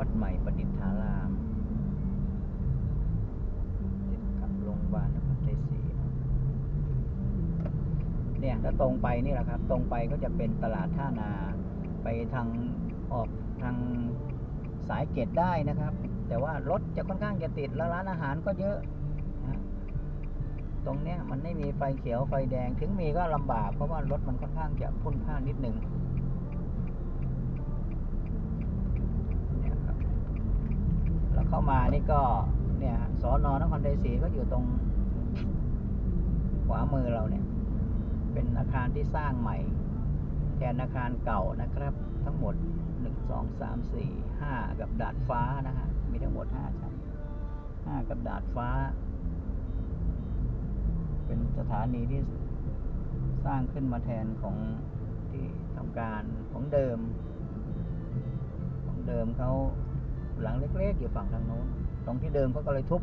วัดใหม่ประดิษฐารามติดกับโรงพยาบาลนครชัยศรีเนี่ยถ้าตรงไปนี่แหละครับ ตรงไปก็จะเป็นตลาดท่านา ไปทางออกทางสายเกตได้นะครับ แต่ว่ารถจะค่อนข้างจะติดแล้วร้านอาหารก็เยอะนะตรงเนี้ยมันไม่มีไฟเขียวไฟแดงถึงมีก็ลำบากเพราะว่ารถมันค่อนข้างจะพุ่นพล่านนิดหนึ่งเนี่ยครับแล้ว เข้ามานี่ก็เนี่ยฮะสอนอนครชัยศรีก็อยู่ตรงขวามือเราเนี่ย เป็นอาคารที่สร้างใหม่ แทนอาคารเก่านะครับ ทั้งหมดหนึ่งสองสามสี่ห้ากับดาดฟ้านะฮะมีทั้งหมดห้าชั้นห้ากับดาดฟ้า เป็นสถานีที่สร้างขึ้นมาแทนของที่ทำการของเดิม ของเดิมเขา หลังเล็กๆอยู่ฝั่งทางโน้น ตรงที่เดิมเขาก็เลยทุบ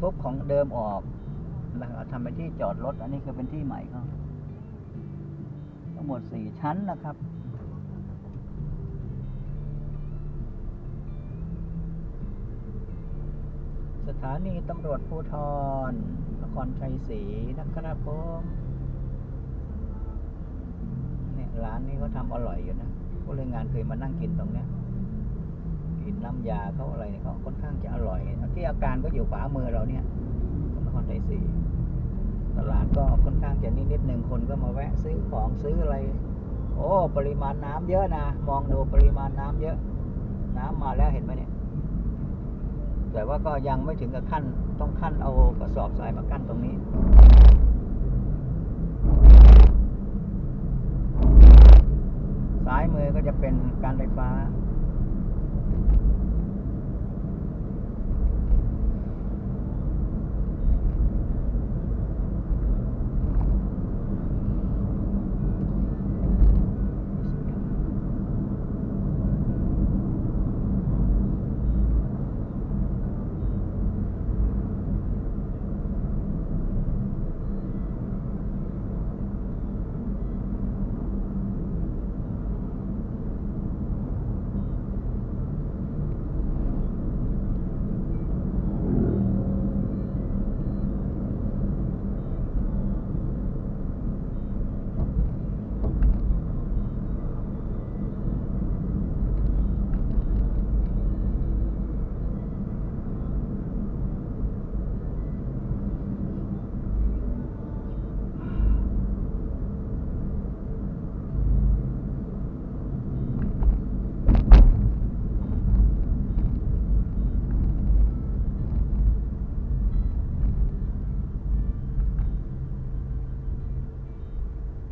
ทุบของเดิมออกแล้วทำเป็นที่จอดรถ อันนี้คือเป็นที่ใหม่เขาทั้งหมดสี่ชั้นนะครับสถานีตำรวจภูธรนครชัยศรีนะครับผมเนี่ยร้านนี้เขาทำอร่อยอยู่นะผู้เล่นงานเคยมานั่งกินตรงเนี้ย กินน้ำยาเขาอะไรเนี่ยเขาค่อนข้างจะอร่อย ที่อาการก็อยู่ขวามือเราเนี่ยนครชัยศรีตลาดก็ค่อนข้างจะนิดนิดหนึ่งคนก็มาแวะซื้อของซื้ออะไร โอ้ปริมาณน้ำเยอะนะมองดูปริมาณน้ำเยอะ น้ำมาแล้วเห็นไหมเนี่ย แต่ว่าก็ยังไม่ถึงกับขั้นต้องขั้นเอากระสอบทรายมากั้นตรงนี้ซ้ายมือก็จะเป็นการไฟฟ้า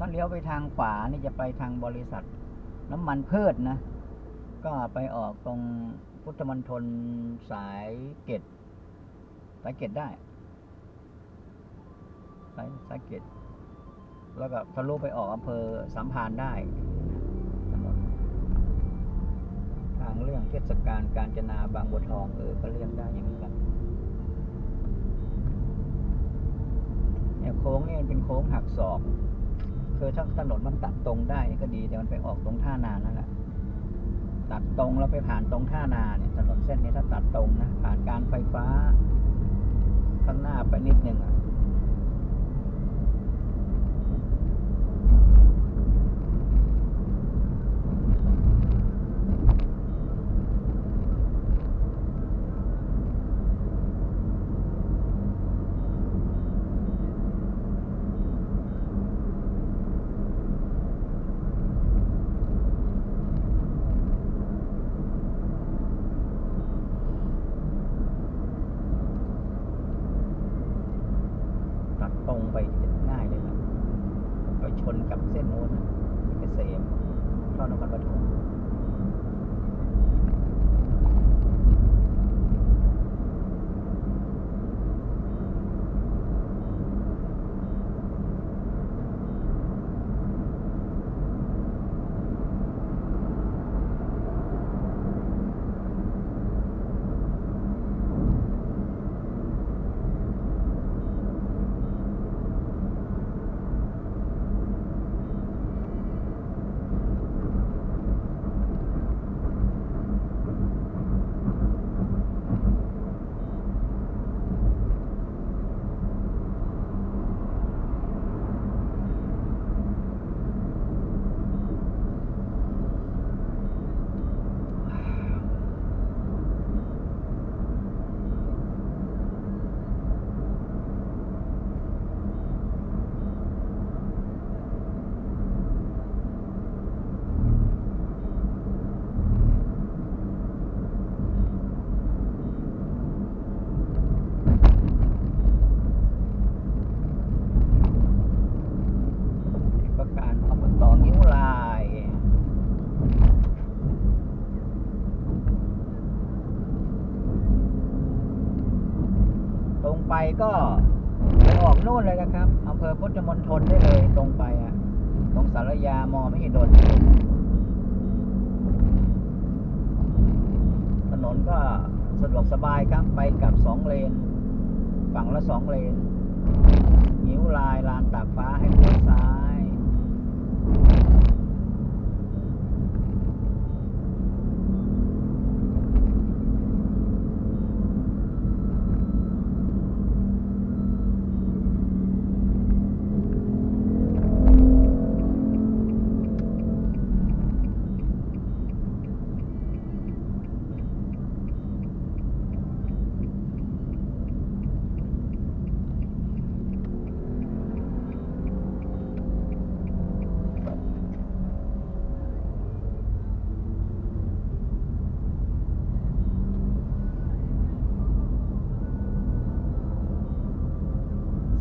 ถ้าเลี้ยวไปทางขวานี่จะไปทางบริษัท น้ำมันพืชนะ ก็ไปออกตรงพุทธมณฑลสายเกตสายเกตได้ สายสายเกตแล้วก็ทะลุไปออกอำเภอสามพานได้ถนนทางเรื่องเทศกาลการจนาบางบัวทองเออก็เลี่ยงได้อย่างนี้กันเนี่ยโค้งนี่มันเป็นโค้งหักศอก คือถ้าถนนมันตัดตรงได้ก็ดีแต่มันไปออกตรงท่านานั่นแหละตัดตรงแล้วไปผ่านตรงท่านาเนี่ยถนนเส้นนี้ถ้าตัดตรงนะผ่านการไฟฟ้า ข้างหน้าไปนิดนึงอะ ตรงไปง่ายเลยนะไปชนกับเส้นโน้นนะเกษมเข้านครปฐม ออกนู่นเลยนะครับอำเภอพุทธมณฑลได้เลยตรงไปอะตรงสารยามอไม่เห็นโดนถนนก็สะดวกสบายครับไปกับสองเลน ฝั่งละสองเลน นิ้วลายลานตากฟ้าให้เลี้ยวซ้าย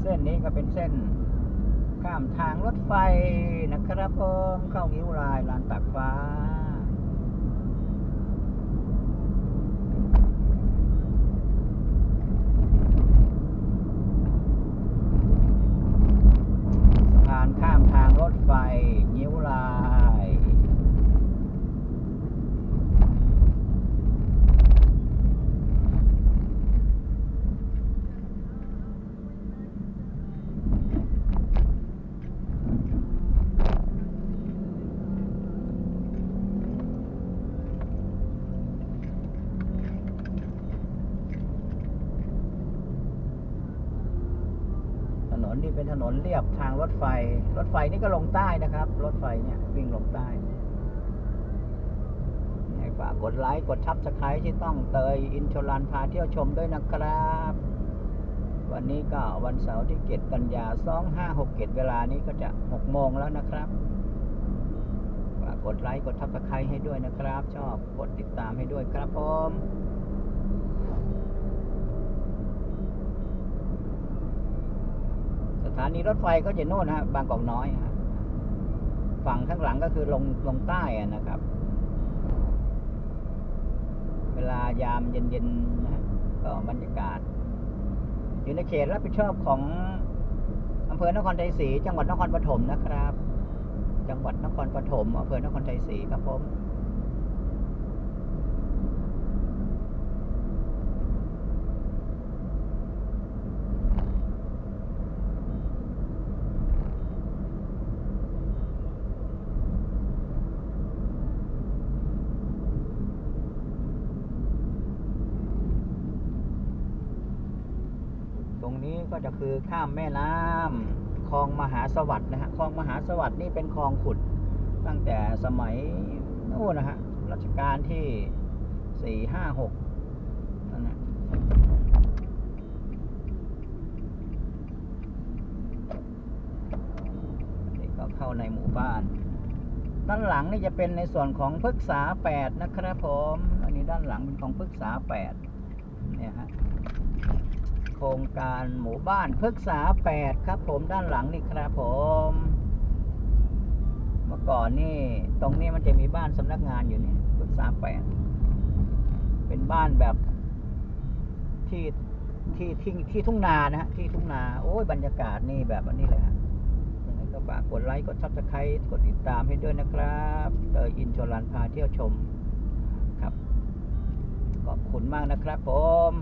เส้ นี้ก็เป็นเส้นข้ามทางรถไฟนะครับผมเข้างิ้วลายลานตากฟ้า สะพานข้ามทางรถไฟนิ้วลาย ถ นนี่เป็นถนนเรียบทางรถไฟ รถไฟนี่ก็ลงใต้นะครับ รถไฟเนี่ยวิ่งลงใต้ให้ฝากกดไลค์กดทับสไครต์ที่ต้องเตยอินชลันพาเที่ยวชมด้วยนะครับ วันนี้ก็วันเสาร์ที่เกตกันยา2567เกตเวลานี้ก็จะ6โมงแล้วนะครับฝากกดไลค์กดทับสไครต์ให้ด้วยนะครับ ชอบกดติดตามให้ด้วยครับผม สถานีรถไฟก็จะโน่นฮะบางกอกน้อยฮะฝั่งข้างหลังก็คือลงลงใต้นะครับ เวลายามเย็นๆนะก็บรรยากาศ อยู่ในเขตรับผิดชอบของอำเภอนครชัยศรีจังหวัดนครปฐมนะครับ จังหวัดนครปฐมอำเภอนครชัยศรีครับผม นี้ก็จะคือข้ามแม่น้ำคลองมหาสวัสดิ์นะฮะคลองมหาสวัสดิ์นี่เป็นคลองขุด ตั้งแต่สมัยนู่นนะฮะรัชกาลที่สี่ห้าหกนะนี่ก็เข้าในหมู่บ้าน ด้านหลังนี่จะเป็นในส่วนของพฤกษาแปดนะครับผม อันนี้ด้านหลังเป็นของพฤกษาแปด ครงการหมู่บ้านพฤกษาแปดครับ ผมด้านหลังนี่ครับผม เมื่อก่อนนี่ตรงนี้มันจะมีบ้านสำนักงานอยู่เนี่ยพฤกษาแปดเป็นบ้านแบบที่ที่ที่ที่ทุ่งนานะฮะที่ทุ่งนา โอ้ยบรรยากาศนี่แบบอันนี้เลยฮะยังไงก็ฝากกดไลค์กดซับสไครต์กดติดตามให้ด้วยนะครับเตออินชลันพาเที่ยวชมครับ ขอบคุณมากนะครับผม